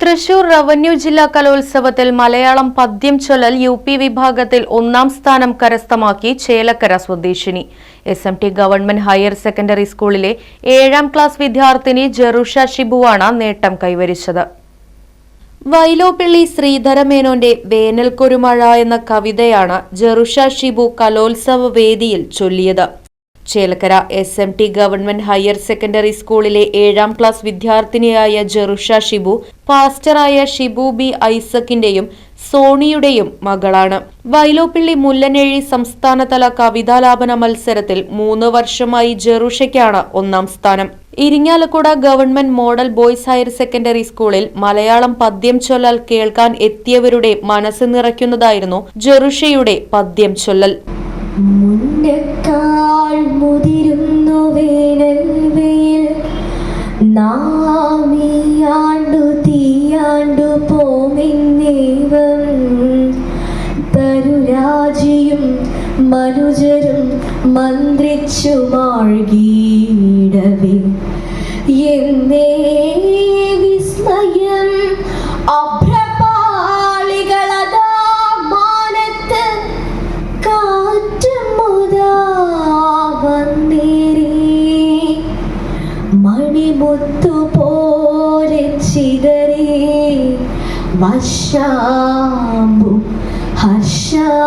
Thrissur revenue ജില്ലാ കലോത്സവത്തിൽ മലയാളം പദ്യം ചൊല്ലൽ യു പി വിഭാഗത്തിൽ ഒന്നാം സ്ഥാനം കരസ്ഥമാക്കി ചേലക്കര സ്വദേശിനി. S M T government higher secondary സ്കൂളിലെ ഏഴാം ക്ലാസ് വിദ്യാർത്ഥിനി ജെറുഷ ഷിബുവാണ് നേട്ടം കൈവരിച്ചത്. വൈലോപ്പിള്ളി ശ്രീധരമേനോന്റെ വേനൽക്കൊരുമഴ എന്ന കവിതയാണ് ജെറുഷ ഷിബു കലോത്സവ വേദിയിൽ ചൊല്ലിയത്. Chelakkara S M T government higher secondary സ്കൂളിലെ ഏഴാം ക്ലാസ് വിദ്യാർത്ഥിനിയായ ജെറുഷ ഷിബു പാസ്റ്ററായ ഷിബു ബി ഐസക്കിന്റെയും സോണിയുടെയും മകളാണ്. വൈലോപ്പിള്ളി മുല്ലനേഴി സംസ്ഥാനതല കവിതാലാപന മത്സരത്തിൽ മൂന്ന് വർഷമായി ജെറുഷയ്ക്കാണ് ഒന്നാം സ്ഥാനം. Irinjalakuda government model boys higher secondary സ്കൂളിൽ മലയാളം പദ്യം ചൊല്ലൽ കേൾക്കാൻ എത്തിയവരുടെ മനസ്സ് നിറയ്ക്കുന്നതായിരുന്നു ജെറുഷയുടെ പദ്യം ചൊല്ലൽ. മുതിരുന്നു വേനൽ വെയിൽ. നാമിയാണ്ടു തീയാണ്ടു പോമിന്നേവം തരുരാജിയും മനുജരും മന്ത്രിച്ചു മാഴ്കീടവേ എന്നേ മണിമുത്തു പോലെ ചിതറി വശാമ്പു ഹർഷാകുലം.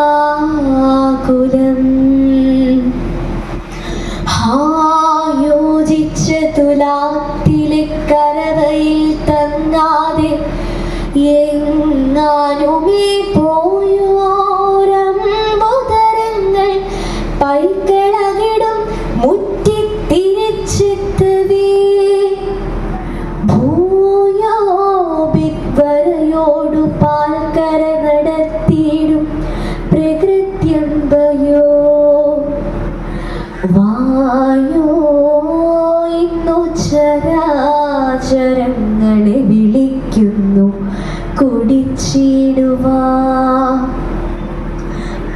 ഹായോജിച്ച തുലാത്തിലെ കരതയിൽ തങ്ങാതെ എങ്ങാനുമേ പോയോരമ്പുതരങ്ങൾ നടത്തിയിടും പ്രകൃത്യമ്പയോ വായോ ഇന്നു ചരാചരങ്ങളെ വിളിക്കുന്നു കുടിച്ചിടുവാ.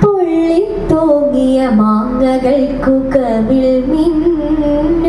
പൊള്ളിത്തോങ്ങിയ മാങ്ങകൾക്കു കവിൾ മിന്നുന്നു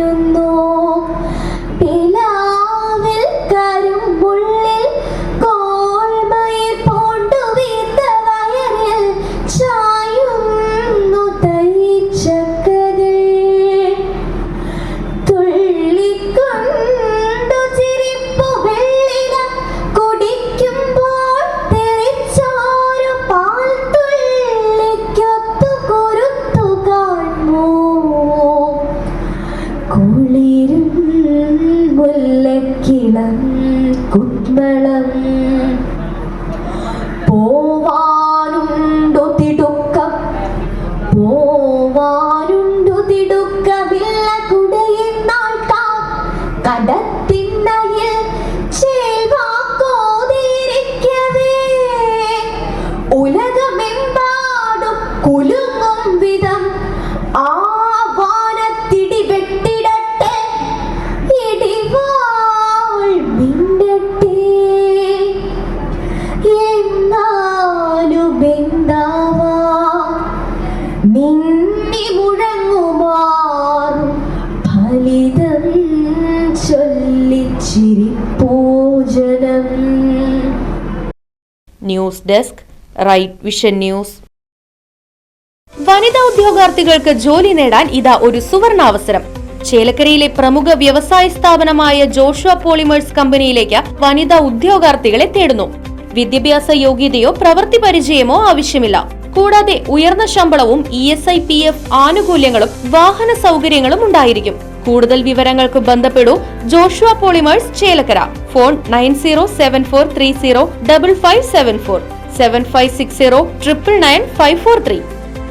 That. things. News desk right vision news. വനിതാ ഉദ്യോഗാർത്ഥികൾക്ക് ജോലി നേടാൻ ഇതാ ഒരു സുവർണാവസരം. ചേലക്കരയിലെ പ്രമുഖ വ്യവസായ സ്ഥാപനമായ ജോഷുവ പോളിമേഴ്സ് കമ്പനിയിലേക്ക് വനിതാ ഉദ്യോഗാർത്ഥികളെ തേടുന്നു. വിദ്യാഭ്യാസ യോഗ്യതയോ പ്രവൃത്തി പരിചയമോ ആവശ്യമില്ല. കൂടാതെ ഉയർന്ന ശമ്പളവും E S I P F ആനുകൂല്യങ്ങളും വാഹന സൗകര്യങ്ങളും ഉണ്ടായിരിക്കും. കൂടുതൽ വിവരങ്ങൾക്ക് ബന്ധപ്പെടൂ Joshua polymers Chelakkara. Phone nine zero seven four three zero double five seven four. Seven five six zero triple nine five four three.